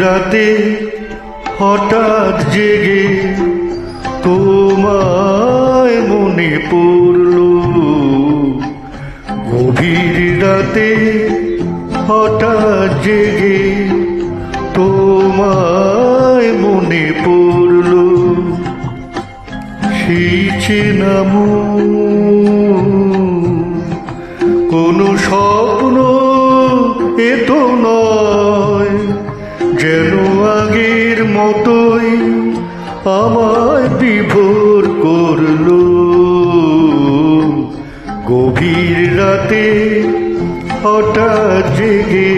রাতে হঠাৎ জেগে তোমায় মনে পড়ল। গভীর রাতে হঠাৎ জেগে তোমায় মনে পড়ল। সেই নামু কোনো স্বপ্ন এ তো নয়। মতোই আমায় বিভোর করল। গভীর রাতে হঠাৎ জেগে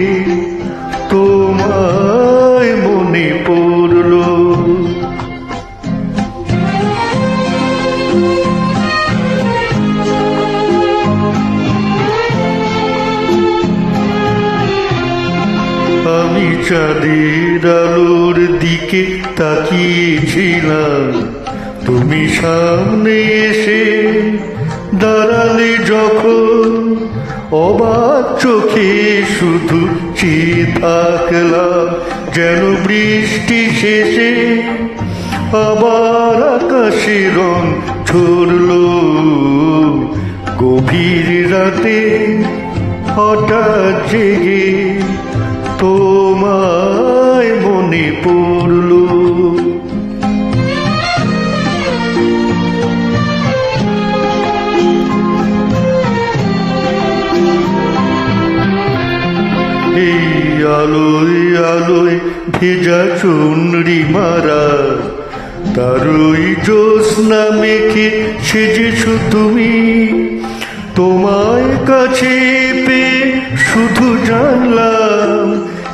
চাঁদের আলোর দিকে তাকিয়েছিলাম। তুমি সামনে এসে দাঁড়ালে যখন অবাক চোখে শুধু চেয়ে থাকলাম, যেন বৃষ্টি শেষে আবার আকাশে রং ছড়লো গভীর রাতে হঠাৎ জেগে তোমায় মনে পড়ল। এই আলোয় আলোয় ভেজা চুনরি মারা, তারই জ্যোৎস্না মেখে সেজেছ তুমি। তোমায় কাছে পেয়ে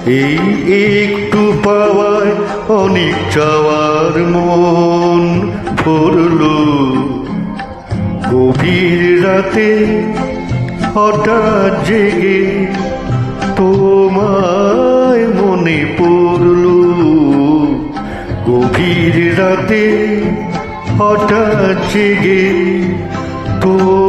এই একটু পাওয়ায় অনেক চাওয়ার মন ভরলো। গভীর রাতে হঠাৎ জেগে তোমায় মনে পড়ল। গভীর রাতে হঠাৎ জেগে পড়ল